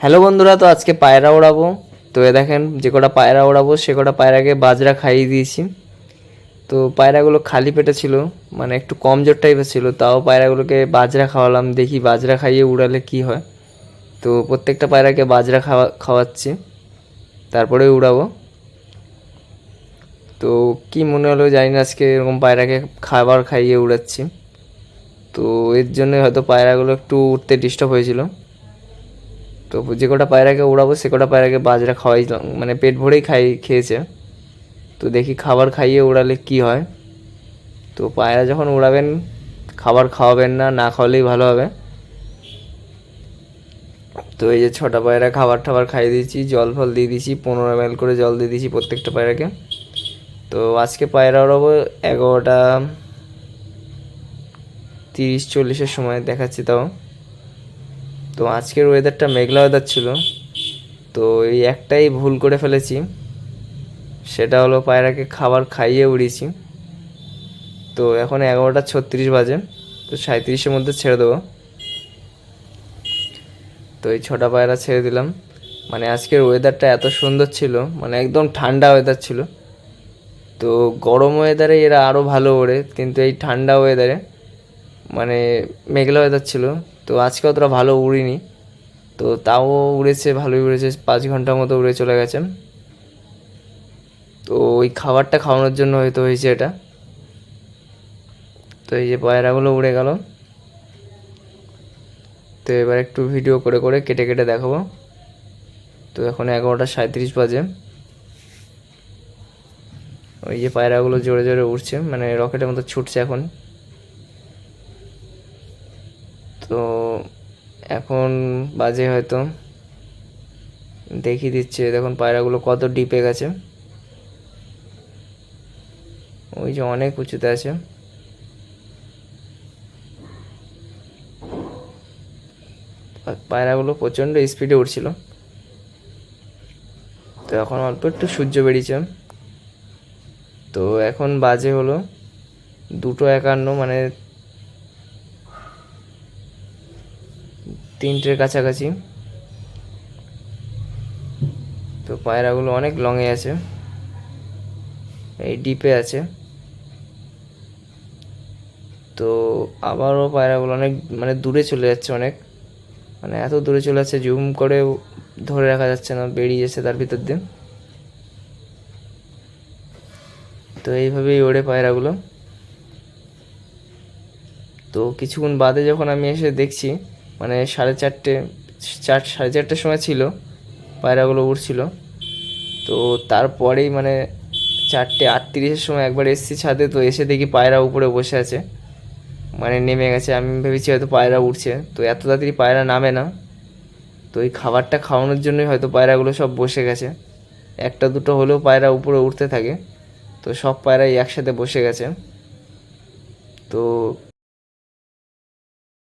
Hello বন্ধুরা, তো আজকে পায়রা ওড়াবো। তো এ দেখেন, যে কটা পায়রা ওড়াবো, সে কটা পায়রাকে বাজরা খাইয়ে দিয়েছি। তো পায়রাগুলো খালি পেটে ছিল মানে একটু কম জোর টাইপের ছিল, তাও পায়রাগুলোকে বাজরা খাওয়ালাম, দেখি বাজরা খাইয়ে উড়ালে কি হয়। তো প্রত্যেকটা পায়রাকে বাজরা খাওয়া, খাওয়াচ্ছি, তারপরে উড়াবো। তো কি মনে হলো জানি না, আজকে এরকম পায়রাকে খাবার খাইয়ে উড়াচ্ছি। তো এর জন্য হয়তো পায়রাগুলো একটু উঠতে ডিস্টার্ব হয়েছিল। তো যে কটা পায়রাকে উড়াবো, সে কটা পায়রাকে বাজরা খাওয়াই মানে পেট ভরেই খাই, খেয়েছে। তো দেখি খাবার খাইয়ে উড়ালে কি হয়। তো পায়রা যখন উড়াবেন, খাবার খাওয়াবেন না না খাওয়ালেই ভালো হবে। তো এই যে ছটা পায়রা খাবার টাবার খাইয়ে দিয়েছি, জল ফল দিয়ে দিয়েছি, পনেরো এম করে জল দিয়ে দিয়েছি প্রত্যেকটা পায়রাকে। তো আজকে পায়রা উড়াবো এগারোটা তিরিশ চল্লিশের সময় দেখাচ্ছি তাও। তো আজকের ওয়েদারটা মেঘলা ওয়েদার ছিল। তো এই একটাই ভুল করে ফেলেছি। সেটা হলো পায়রাকে খাবার খাইয়ে উড়িয়েছি। তো এখন এগারোটা ছত্রিশ বাজে, তো সাঁত্রিশের মধ্যে ছেড়ে দেবো। তো এই ছটা পায়রা ছেড়ে দিলাম। মানে আজকের ওয়েদারটা এত সুন্দর ছিল মানে একদম ঠান্ডা ওয়েদার ছিল। তো গরম ওয়েদারে এরা আরও ভালো ওড়ে, কিন্তু এই ঠান্ডা ওয়েদারে মানে মেঘলা ওয়েদার ছিল। তো আজকে অতটা ভালো উড়িনি। তো তাও উড়েছে, ভালোই উড়েছে, পাঁচ ঘণ্টার মতো উড়ে চলে গেছে। তো ওই খাবারটা খাওয়ানোর জন্য হয়তো হয়েছে এটা। তো এই যে পায়রাগুলো উড়ে গেল। তো এবার একটু ভিডিও করে করে কেটে কেটে দেখাবো। তো এখন এগারোটা সাঁত্রিশ বাজে। ওই যে পায়রাগুলো জোরে জোরে উঠছে মানে রকেটের মতো ছুটছে এখন। তো এখন বাজে হয়তো। দেখিয়ে দিচ্ছে, দেখুন পায়রাগুলো কত ডিপে গেছে। ওই যে অনেক উঁচুতে আছে। পায়রাগুলো প্রচণ্ড স্পিডে উঠছিল তো এখন অল্প একটু সূর্য বেরিয়েছে। তো এখন বাজে হলো দুটো একান্ন মানে তিনটের কাছাকাছি। তো পায়রাগুলো অনেক লংয়ে আছে। এই ডিপে আছে। তো আবারও পায়রাগুলো অনেক মানে দূরে চলে যাচ্ছে অনেক। মানে এত দূরে চলে যাচ্ছে জুম করে ধরে রাখা যাচ্ছে না, বেরিয়ে যাচ্ছে তার ভিতর দিয়ে। তো এইভাবেই ওড়ে পায়রাগুলো। তো কিছুক্ষণ বাদে যখন আমি এসে দেখছি মানে সাড়ে চারটে, চার, সাড়ে চারটের সময় ছিল, পায়রাগুলো উড়ছিল। তো তারপরেই মানে চারটে আটত্রিশের সময় একবার এসেছি ছাদে, তো এসে দেখি পায়রা উপরে বসে আছে। মানে নেমে গেছে। আমি ভেবেছি হয়তো পায়রা উঠছে তো এত তাড়াতাড়ি পায়রা নামে না। তো এই খাবারটা খাওয়ানোর জন্যই হয়তো পায়রাগুলো সব বসে গেছে। একটা দুটো হলেও পায়রা উপরে উঠতে থাকে। তো সব পায়রাই একসাথে বসে গেছে। তো